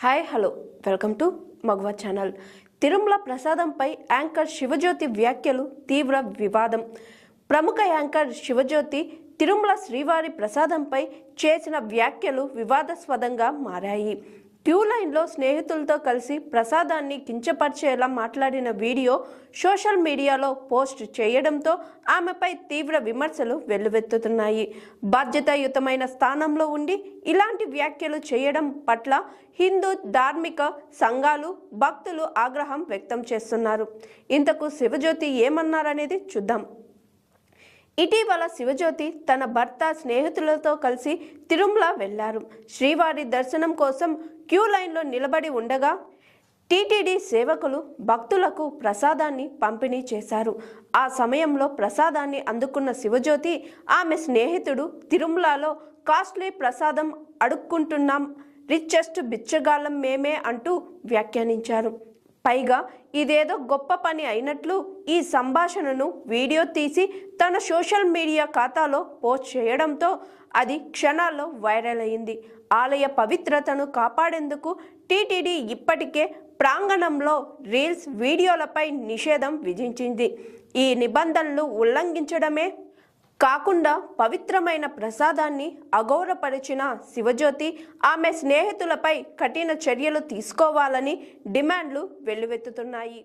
Hi hello welcome to Magava channel Tirumala ప్రసాదంపై anchor Sivajyothi వ్యాఖ్యలు తీవ్ర వివాదం. ప్రముఖ యాంకర్ శివజ్యోతి తిరుమల శ్రీవారి ప్రసాదంపై చేసిన వ్యాఖ్యలు వివాదాస్పదంగా మారాయి. క్యూ లైన్లో స్నేహితులతో కలిసి ప్రసాదాన్ని కించపరిచేలా మాట్లాడిన వీడియో సోషల్ మీడియాలో పోస్ట్ చేయడంతో ఆమెపై తీవ్ర విమర్శలు వెల్లువెత్తుతున్నాయి. బాధ్యతాయుతమైన స్థానంలో ఉండి ఇలాంటి వ్యాఖ్యలు చేయడం పట్ల హిందూ ధార్మిక సంఘాలు భక్తులు ఆగ్రహం వ్యక్తం చేస్తున్నారు. ఇంతకు శివజ్యోతి ఏమన్నారనేది చూద్దాం. ఇటీవల శివజ్యోతి తన భర్త స్నేహితులతో కలిసి తిరుమల వెళ్ళారు. శ్రీవారి దర్శనం కోసం క్యూ లైన్లో నిలబడి ఉండగా టీటీడీ సేవకులు భక్తులకు ప్రసాదాన్ని పంపిణీ చేశారు. ఆ సమయంలో ప్రసాదాన్ని అందుకున్న శివజ్యోతి ఆమె స్నేహితుడు తిరుమలలో కాస్ట్లీ ప్రసాదం అడుక్కుంటున్నాం రిచెస్ట్ బిచ్చగాళ్ళం మేమే అంటూ వ్యాఖ్యానించారు. పైగా ఇదేదో గొప్ప పని అయినట్లు ఈ సంభాషణను వీడియో తీసి తన సోషల్ మీడియా ఖాతాలో పోస్ట్ చేయడంతో అది క్షణాల్లో వైరల్ అయింది. ఆలయ పవిత్రతను కాపాడేందుకు టీటీడీ ఇప్పటికే ప్రాంగణంలో రీల్స్ వీడియోలపై నిషేధం విధించింది. ఈ నిబంధనలు ఉల్లంఘించడమే కాకుండా పవిత్రమైన ప్రసాదాన్ని అగౌరపరిచిన శివజ్యోతి ఆమె స్నేహితులపై కఠిన చర్యలు తీసుకోవాలని డిమాండ్లు వెల్లువెత్తుతున్నాయి.